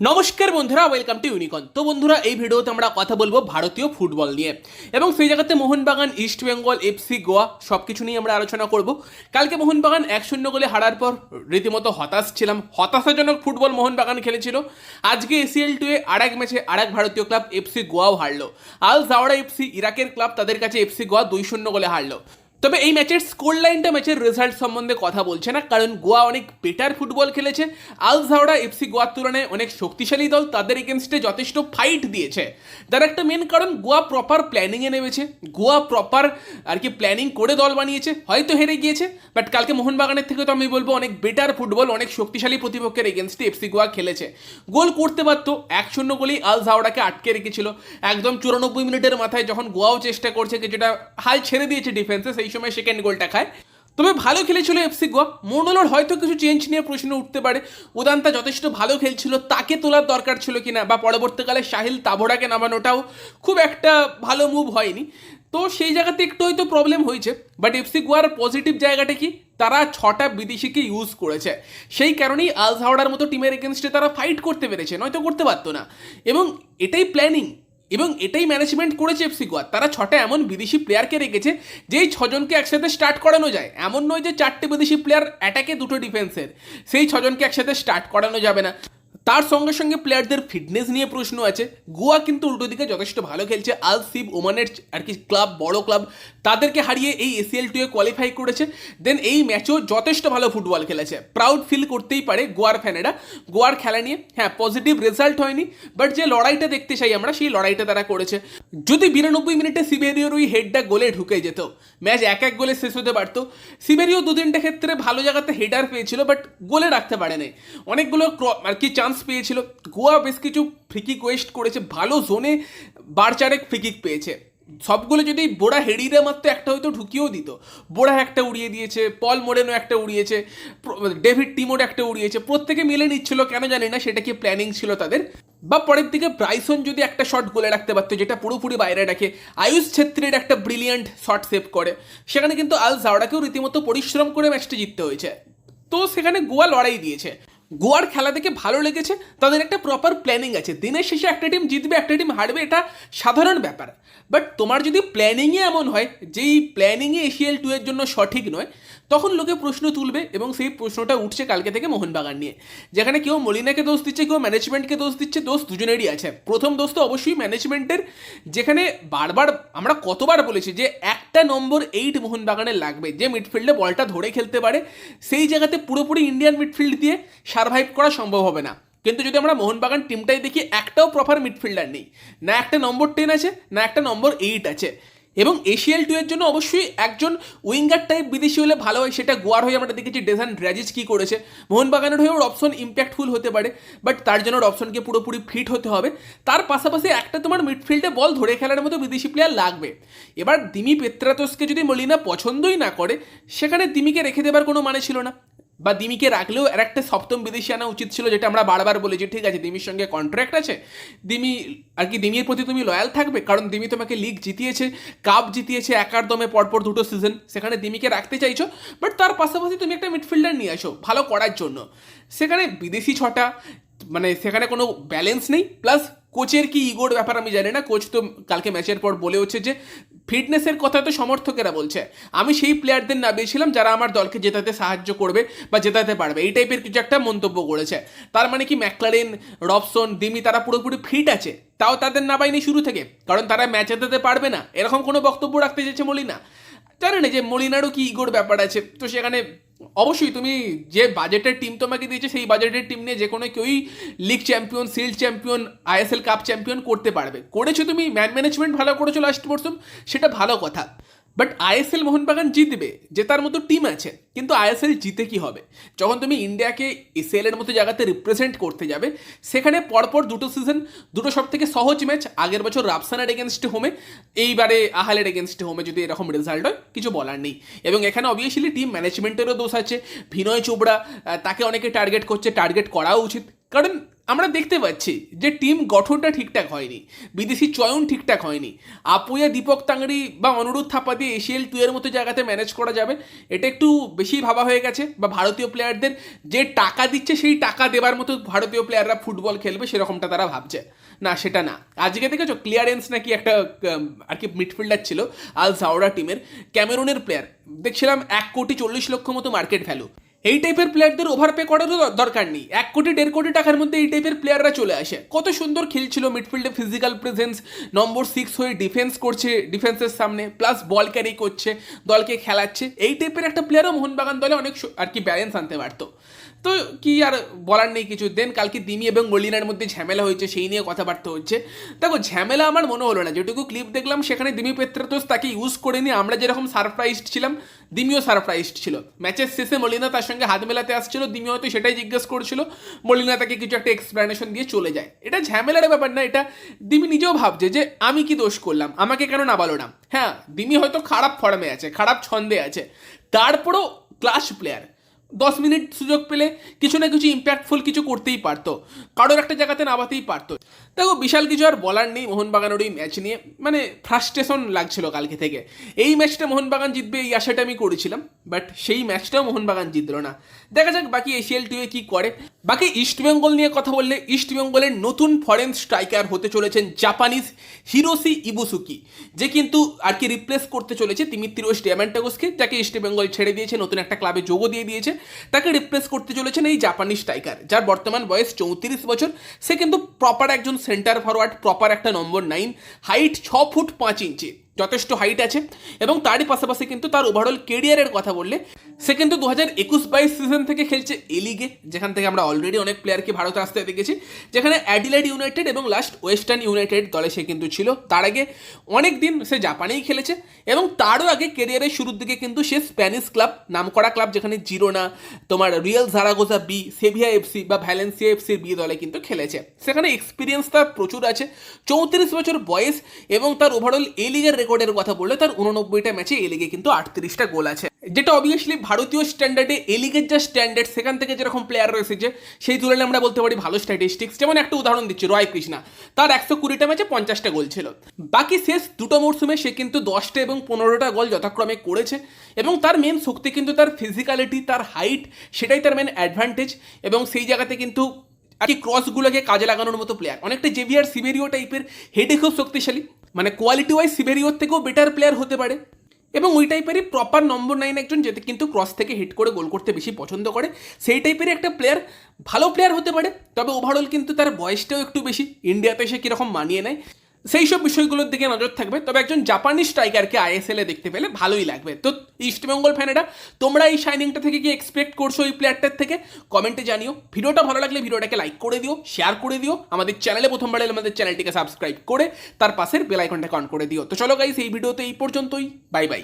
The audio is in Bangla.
নমস্কার বন্ধুরা ওয়েলকাম টু ইউনিকন তো বন্ধুরা, এই ভিডিওতে আমরা কথা বলব ভারতীয় ফুটবল নিয়ে। এবং সেই জায়গাতে মোহনবাগান ইস্ট বেঙ্গল এফসি গোয়া সব কিছু নিয়ে আমরা আলোচনা করব। কালকে মোহনবাগান এক শূন্য গোলে হারার পর রীতিমতো হতাশ ছিলাম। হতাশাজনক ফুটবল মোহনবাগান খেলেছিল। আজকে এসিএল টু এ আর এক ম্যাচে আর এক ভারতীয় ক্লাব এফসি গোয়াও হারলো। আল জাওয়ারা এফসি ইরাকের ক্লাব তাদের কাছে এফসি গোয়া দুই শূন্য গোলে হারলো। তবে এই ম্যাচের স্কোর লাইনটা ম্যাচের রেজাল্ট সম্বন্ধে কথা বলছে না, কারণ গোয়া অনেক বেটার ফুটবল খেলেছে। আল জাওড়া এফসি গোয়ার তুলনায় অনেক শক্তিশালী দল, তাদের এগেনস্টে যথেষ্ট ফাইট দিয়েছে। তার একটা মেন কারণ, গোয়া প্রপার প্ল্যানিংয়ে নেমেছে। গোয়া প্রপার আর কি প্ল্যানিং করে দল বানিয়েছে, হয়তো হেরে গিয়েছে বাট কালকে মোহনবাগানের থেকে তো আমি বলব, অনেক বেটার ফুটবল অনেক শক্তিশালী প্রতিপক্ষের এগেনস্টে এফসি গোয়া খেলেছে। গোল করতে পারতো এক শূন্য গোলেই আল জাওড়াকে আটকে রেখেছিল। একদম চুরানব্বই মিনিটের মাথায় যখন গোয়াও চেষ্টা করছে, কিছুটা হাল ছেড়ে দিয়েছে ডিফেন্সে সেই সময় সেকেন্ড গোলটা খায়। তবে ভালো খেলেছিল এফসি গোয়া। মোর্নলোর হয়তো কিছু চেঞ্জ নিয়ে প্রশ্ন উঠতে পারে। উদান্তা যথেষ্ট ভালো খেলছিল। তাকে তোলার দরকার ছিল কিনা বা পরবর্তীকালে সাহিল তাবোড়াকে নামানোটাও খুব একটা ভালো মুভ হয়নি। তো সেই জায়গাতে একটু হয়তো প্রবলেম হয়েছে। বাট এফসি গোয়ার পজিটিভ জায়গাটা কি? তারা ছটা বিদেশিকে ইউজ করেছে। সেই কারণেই আলজাওয়ার মতো টিমের এগেনস্টে তারা ফাইট করতে পেরেছে। নয়তো করতে পারতো না। এবং এটাই প্ল্যানিং এবং এটাই ম্যানেজমেন্ট করেছে এফসি গোয়া তারা ছটা এমন বিদেশি প্লেয়ারকে রেখেছে, যেই ছজনকে একসাথে স্টার্ট করানো যায়। এমন নয় যে চারটে বিদেশি প্লেয়ার অ্যাটাকে দুটো ডিফেন্সের সেই ছজনকে একসাথে স্টার্ট করানো যাবে না। তার সঙ্গে সঙ্গে প্লেয়ারদের ফিটনেস নিয়ে প্রশ্ন আছে। গোয়া কিন্তু উল্টো দিকে যথেষ্ট ভালো খেলছে। আল সিব, ওমানের আর কি ক্লাব বড় ক্লাব তাদেরকে হারিয়ে এই এসিএল টুয়ে কোয়ালিফাই করেছে। দেন এই ম্যাচও যথেষ্ট ভালো ফুটবল খেলেছে। প্রাউড ফিল করতেই পারে গোয়ার ফ্যানেরা গোয়ার খেলা নিয়ে হ্যাঁ পজিটিভ রেজাল্ট হয়নি বাট যে লড়াইটা দেখতে চাই আমরা, সেই লড়াইটা তারা করেছে। যদি বিরানব্বই মিনিটে সিবেরিওর ওই হেডটা গোলে ঢুকে যেত, ম্যাচ এক এক গোলে শেষ হতে পারতো। সিবেরিও দু তিনটে ক্ষেত্রে ভালো জায়গাতে হেডার পেয়েছিল বাট গোলে রাখতে পারেনি। অনেকগুলো ক্র- আর কি চান্স পেয়েছিল। গোয়া বেশ কিছু ফ্রিকিক ওয়েস্ট করেছে, ভালো জোনে বার চারেক ফ্রিকিক পেয়েছে। সবগুলো যদি বোড়া হেডিরে মাত্র একটা হয়তো ঢুকিয়েও দিত। বোড়া একটা উড়িয়ে দিয়েছে, পল মোরেনো একটা উড়িয়েছে, প্র- ডেভিড টিমোর একটা উড়িয়েছে, প্রত্যেকে মিলে নিচ্ছিল, কেন জানি না, সেটা কি প্ল্যানিং ছিল তাদের। বা পরের দিকে ব্রাইসন যদি একটা শট গোলে রাখতে পারতো, যেটা পুরোপুরি বাইরে রাখে আয়ুষ ছেত্রীর একটা ব্রিলিয়ান্ট শট সেভ করে, সেখানে কিন্তু আল জাওড়াকেও রীতিমতো পরিশ্রম করে ম্যাচটি জিততে হয়েছে। তো সেখানে গোয়া লড়াই দিয়েছে। গোয়ার খেলা দেখে ভালো লেগেছে, তাদের একটা প্রপার প্ল্যানিং আছে। দিনের শেষে একটা টিম জিতবে, একটা টিম হারবে, এটা সাধারণ ব্যাপার। বাট তোমার যদি প্ল্যানিংয়ে এমন হয়, যেই প্ল্যানিংয়ে এশিয়াল টু এর জন্য সঠিক নয়, তখন লোকে প্রশ্ন তুলবে এবং সেই প্রশ্নটা উঠছে কালকে থেকে মোহনবাগান নিয়ে। যেখানে কেউ মলিনাকে দোষ দিচ্ছে, কেউ ম্যানেজমেন্টকে দোষ দিচ্ছে, দোষ দুজনেরই আছে। প্রথম দোষ তো অবশ্যই ম্যানেজমেন্টের যেখানে বারবার আমরা কতবার বলেছি যে একটা নম্বর এইট মোহনবাগানের লাগবে, যে মিডফিল্ডে বলটা ধরে খেলতে পারে, সেই জায়গাতে পুরোপুরি ইন্ডিয়ান মিডফিল্ড দিয়ে সার্ভাইভ করা সম্ভব হবে না। কিন্তু যদি আমরা মোহনবাগান টিমটাই দেখি, একটাও প্রপার মিডফিল্ডার নেই। না একটা নম্বর টেন আছে, না একটা নম্বর এইট আছে। এবং এশিয়াল টু এর জন্য অবশ্যই একজন উইঙ্গার টাইপ বিদেশি হলে ভালো হয়, সেটা গোয়ার হয়ে আমরা দেখেছি ডেজান ড্রাজিজ কী করেছে। মোহনবাগানের হয়ে ওর অপশন ইম্প্যাক্টফুল হতে পারে বাট তার জন্য ওর অপশনকে পুরোপুরি ফিট হতে হবে। তার পাশাপাশি একটা তোমার মিডফিল্ডে বল ধরে খেলার মতো বিদেশি প্লেয়ার লাগবে। এবার দিমি পেত্রাতোসকে যদি মলিনা পছন্দই না করে, সেখানে দিমিকে রেখে দেবার কোনো মানে ছিল না। বা দিমিকে রাখলেও আর একটা সপ্তম বিদেশি আনা উচিত ছিল, যেটা আমরা বারবার বলেছি ঠিক আছে, দিমির সঙ্গে কন্ট্রাক্ট আছে, দিমি, আর কি দিমির প্রতি তুমি লয়াল থাকবে? কারণ দিমি তোমাকে লিগ জিতিয়েছে কাপ জিতিয়েছে, একার দমে পরপর দুটো সিজন সেখানে দিমিকে রাখতে চাইছো বাট তার পাশাপাশি তুমি একটা মিডফিল্ডার নিয়ে আসো, ভালো করার জন্য। সেখানে বিদেশি ছটা মানে সেখানে কোনো ব্যালেন্স নেই প্লাস কোচের কি ইগোর ব্যাপার আমি জানি না কোচ তো কালকে ম্যাচের পর বলে হচ্ছে যে ফিটনেসের কথা তো সমর্থকেরা বলছে। আমি সেই প্লেয়ারদের নামিয়েছিলাম যারা আমার দলকে জেতাতে সাহায্য করবে বা জেতাতে পারবে। এই টাইপের কিছু একটা মন্তব্য করেছে। তার মানে কি ম্যাকলারেন, রবসন, দিমি তারা পুরোপুরি ফিট আছে? তাও তাদের নামায়নি শুরু থেকে? কারণ তারা ম্যাচ জেতাতে পারবে না? এরকম কোনো বক্তব্য রাখতে চেয়েছে মলিনা? জানে না যে মলিনারও কি ইগোর ব্যাপার আছে। তো সেখানে অবশ্যই তুমি যে বাজেটের টিম তোমাকে দিয়েছে, সেই বাজেটের টিম নিয়ে যে কোনো কেউই league champion shield champion ISL cup champion করতে পারবে। করেছ তুমি ম্যান ম্যানেজমেন্ট ভালো করেছ লাস্ট পর্যন্ত সেটা ভালো কথা। বাট আইএসএল মোহনবাগান জিতবে জেতার মতো টিম আছে। কিন্তু আইএসএল জিতে কি হবে? যখন তুমি ইন্ডিয়াকে এসএল এর মতো জায়গাতে রিপ্রেজেন্ট করতে যাবে, সেখানে পরপর দুটো সিজন দুটো সব থেকে সহজ ম্যাচ আগের বছর রাফসানার এগেনস্টে হোমে এইবারে আহালের এগেনস্টে হোমে যদি এরকম রেজাল্ট হয়, কিছু বলার নেই। এবং এখানে অবভিয়াসলি টিম ম্যানেজমেন্টেরও দোষ আছে ভিনয় চোপড়া তাকে অনেকে টার্গেট করছে টার্গেট করাও উচিত। কারণ আমরা দেখতে পাচ্ছি যে টিম গঠনটা ঠিকঠাক হয়নি, বিদেশি চয়ন ঠিকঠাক হয়নি। আপুয়া, দীপক, তাংড়ি বা অনুরোধ থাপা দিয়ে এশিয়াল টু এর মতো জায়গাতে ম্যানেজ করা যাবে। এটা একটু বেশি ভাবা হয়ে গেছে, বা ভারতীয় প্লেয়ারদের যে টাকা দিচ্ছে সেই টাকা দেবার মতো ভারতীয় প্লেয়াররা ফুটবল খেলবে সেরকমটা তারা ভাবছে। না, সেটা না। আজকে দেখেছ ক্লিয়ারেন্স নাকি একটা আর কি মিডফিল্ডার ছিল আল জাওরা টিমের ক্যামেরুনের প্লেয়ার দেখছিলাম এক কোটি চল্লিশ লক্ষ মতো মার্কেট ভ্যালু এই টাইপের প্লেয়ারদের ওভার পে করারও দরকার নেই। এক কোটি, দেড় কোটি টাকার মধ্যে এই টাইপের প্লেয়াররা চলে আসে। কত সুন্দর খেলছিল মিডফিল্ডে ফিজিক্যাল প্রেজেন্স নম্বর সিক্স হয়ে ডিফেন্স করছে ডিফেন্সের সামনে প্লাস বল ক্যারি করছে, দলকে খেলাচ্ছে। এই টাইপের একটা প্লেয়ারও মোহনবাগান দলে অনেক আর কি ব্যালেন্স আনতে পারতো। তো কি আর বলার নেই কিছু? দেন কালকে দিমি এবং মলিনার মধ্যে ঝামেলা হয়েছে, সেই নিয়ে কথাবার্তা হচ্ছে। দেখো, ঝামেলা আমার মনে হলো না। যেটুকু ক্লিপ দেখলাম, সেখানে দিমি পেত্রাতোস তাকে ইউজ করে নিয়ে আমরা যেরকম সারপ্রাইজড ছিলাম, দিমিও সারপ্রাইজড ছিল। ম্যাচের শেষে মলিনা তার সঙ্গে হাত মেলাতে আসছিল দিমি হয়তো সেটাই জিজ্ঞেস করছিল। মলিনা তাকে কিছু একটা এক্সপ্লেনেশন দিয়ে চলে যায়। এটা ঝামেলার ব্যাপার না, এটা দিমি নিজেও ভাবছে যে, আমি কি দোষ করলাম? আমাকে কেন না বলো না? হ্যাঁ দিমি হয়তো খারাপ ফর্মে আছে, খারাপ ছন্দে আছে। তারপরেও ক্লাস প্লেয়ার দশ মিনিট সুযোগ পেলে কিছু না কিছু ইম্প্যাক্টফুল কিছু করতেই পারতো। কারোর একটা জায়গাতে নামাতেই পারতো। দেখো, বিশাল কিছু আর বলার নেই মোহনবাগানের ওই ম্যাচ নিয়ে। মানে ফ্রাস্ট্রেশন লাগছিল কালকে থেকে। এই ম্যাচটা মোহনবাগান জিতবে এই আশাটা আমি করেছিলাম। বাট সেই ম্যাচটাও মোহনবাগান জিতলো না। দেখা যাক বাকি এশিয়াল টুয়ে কি করে। বাকি ইস্টবেঙ্গল নিয়ে কথা বললে ইস্টবেঙ্গলের নতুন ফরেন স্ট্রাইকার হতে চলেছেন জাপানিজ হিরোসি ইবুসুকি। যে কিন্তু আর কি রিপ্লেস করতে চলেছে তিমিত্রিওস ডিয়ামান্টাগোসকে যাকে ইস্টবেঙ্গল ছেড়ে দিয়েছে, নতুন একটা ক্লাবে যোগও দিয়ে দিয়েছে। তাকে রিপ্লেস করতে চলেছেন এই জাপানি স্ট্রাইকার যার বর্তমান বয়স চৌত্রিশ বছর। সে কিন্তু প্রপার একজন সেন্টার ফরওয়ার্ড প্রপার একটা নম্বর নাইন হাইট ছ ফুট পাঁচ ইঞ্চি যথেষ্ট হাইট আছে এবং তারই পাশাপাশি কিন্তু তার ওভারঅল কেরিয়ারের কথা বললে, সে কিন্তু দু হাজার একুশ বাইশ সিজন থেকে খেলছে এলিগে যেখান থেকে আমরা অলরেডি অনেক প্লেয়ারকে ভারতে আসতে দেখেছি, যেখানে অ্যাডিলাইড ইউনাইটেড এবং লাস্ট ওয়েস্টার্ন ইউনাইটেড দলে সে কিন্তু ছিল। তার আগে অনেক দিন সে জাপানেই খেলেছে এবং তারও আগে কেরিয়ারের শুরুর দিকে কিন্তু সে স্প্যানিশ ক্লাব নামকরা ক্লাব যেখানে জিরোনা তোমার Real Zaragoza B Sevilla FC বা ভ্যালেন্সিয়া এফসির বি দলে কিন্তু খেলেছে। সেখানে এক্সপিরিয়েন্স তার প্রচুর আছে। চৌত্রিশ বছর বয়স এবং তার ওভারঅল এ লিগের রেকর্ডের কথা বললে তার উননব্বইটা ম্যাচে এ লিগে কিন্তু আটত্রিশটা গোল আছে। যেটা অবভিয়াসলি ভারতীয় স্ট্যান্ডার্ডে এ লিগের যা স্ট্যান্ডার্ড সেখান থেকে যেরকম প্লেয়ার রয়েছে যে, সেই তুলনায় আমরা বলতে পারি ভালো স্ট্যাটিস্টিক্স যেমন একটা উদাহরণ দিচ্ছি, রয় কৃষ্ণা। তার একশো কুড়িটা ম্যাচে পঞ্চাশটা গোল ছিল। বাকি শেষ দুটো মরশুমে সে কিন্তু দশটা এবং পনেরোটা গোল যথাক্রমে করেছে এবং তার মেন শক্তি কিন্তু তার ফিজিক্যালিটি তার হাইট সেটাই তার মেন অ্যাডভান্টেজ এবং সেই জায়গাতে কিন্তু আর কি ক্রসগুলোকে কাজে লাগানোর মতো প্লেয়ার অনেকটা জেভিয়ার সিভেরিও টাইপের হেডে খুব শক্তিশালী। মানে কোয়ালিটি ওয়াইজ সিভেরিওর থেকেও বেটার প্লেয়ার হতে পারে। এবং ওই টাইপেরই প্রপার নম্বর নাইন একজন যেতে কিন্তু ক্রস থেকে হিট করে গোল করতে বেশি পছন্দ করে। সেই টাইপেরই একটা প্লেয়ার ভালো প্লেয়ার হতে পারে, তবে ওভারঅল কিন্তু তার বয়সটাও একটু বেশি। ইন্ডিয়াতে সে কীরকম মানিয়ে নেয়। সেই সব বিষয়গুলোর দিকে নজর থাকবে। তবে একজন জাপানি স্ট্রাইকারকে আইএসএল এ দেখতে পেলে ভালোই লাগবে। তো ইস্টবেঙ্গল ফ্যানেরা তোমরা এই শাইনিংটা থেকে কি এক্সপেক্ট করছ এই প্লেয়ারটার থেকে? কমেন্টে জানিও। ভিডিওটা ভালো লাগলে ভিডিওটাকে লাইক করে দিও শেয়ার করে দিও। আমাদের চ্যানেলে প্রথমবার এলে আমাদের চ্যানেলটিকে সাবস্ক্রাইব করে, তার পাশের বেল আইকনটাকে অন করে দিও। তো চলো গাইস এই ভিডিওতে এই পর্যন্তই। Bye bye